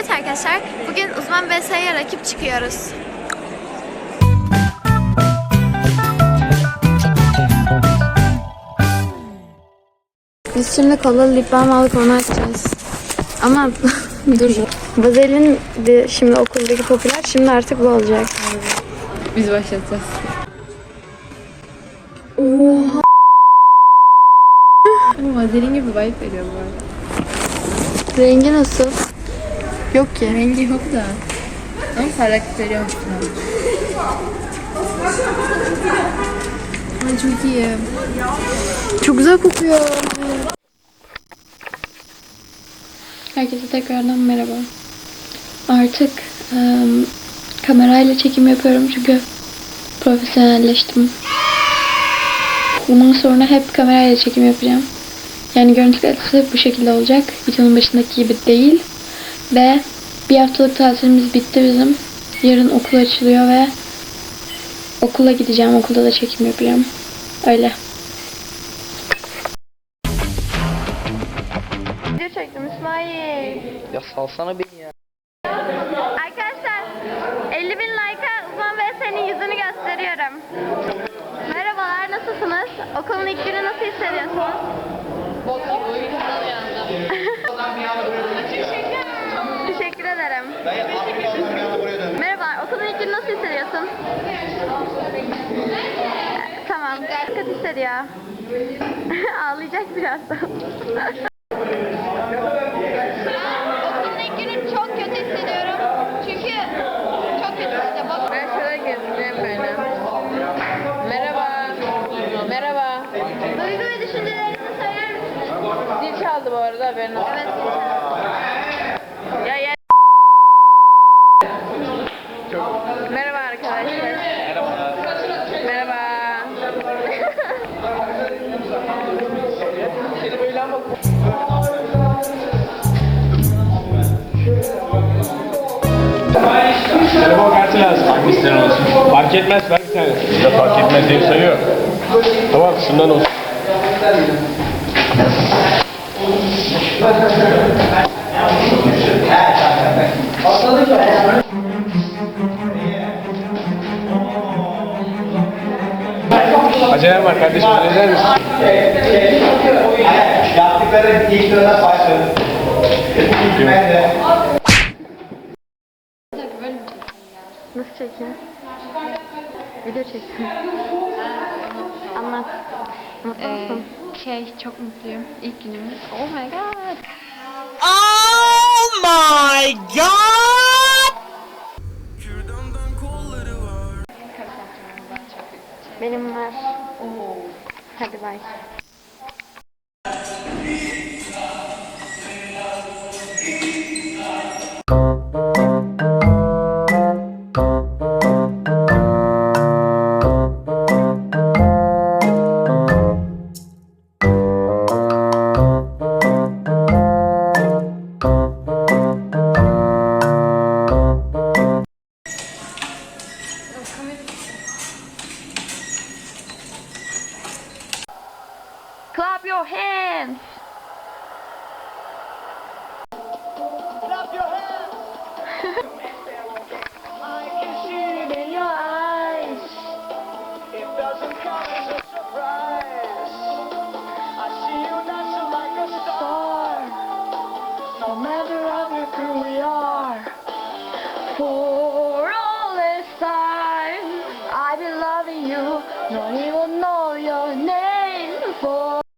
Evet arkadaşlar, bugün uzman BS'ye rakip çıkıyoruz. Biz şimdi kolalı lip balm aldık onu açacağız. Ama dur. Vazelin de şimdi okuldaki popüler, şimdi artık bu olacak. Biz başlatacağız. Oha! Ama vazelin gibi vibe veriyor bu arada. Rengi nasıl? Yok ki. Rengi yok da. Ama veriyor musun? Ay çok iyi. Çok güzel kokuyor. Herkese tekrardan merhaba. Artık em, kamerayla çekim yapıyorum çünkü profesyonelleştim. Bundan sonra hep kamerayla çekim yapacağım. Yani görüntü kalitesi bu şekilde olacak. Videonun başındaki gibi değil. Ve bir haftalık tatilimiz bitti bizim. Yarın okul açılıyor ve okula gideceğim. Okulda da çekim yapacağım. Öyle. Video çektim İsmail. Ya salsana beni ya. Arkadaşlar 50 bin like'a uzman BS'nin yüzünü gösteriyorum. Merhabalar nasılsınız? Okulun ilk günü nasıl hissediyorsunuz? Teşekkür ederim. Merhaba, okulun ilk günü nasıl hissediyorsun? Tamam, kötü hissediyor. Ağlayacak birazdan. Okulun ilk günü çok kötü hissediyorum. Çünkü çok kötü işte. Bak. Ben şöyle gezeceğim böyle. Merhaba. Merhaba. Duygu ve düşüncelerinizi söyler misiniz? Zil çaldı bu arada haberin olsun. Evet. Ya Telefon kartı lazım. Hangisinden olsun? Fark etmez ver bir tane. Bizde fark etmez diye bir sayı yok. Tamam şundan olsun. Acelem var kardeşim. Öyle misin? Yaptıkları ilk sırada başladı. Ben de. Nasıl çekeyim? Video çekeyim. Anlat. Mutlu musun? Şey çok mutluyum. İlk günümüz. Oh my god. Benim var. Hadi bay. Clap your hands. love you. No one will know your name.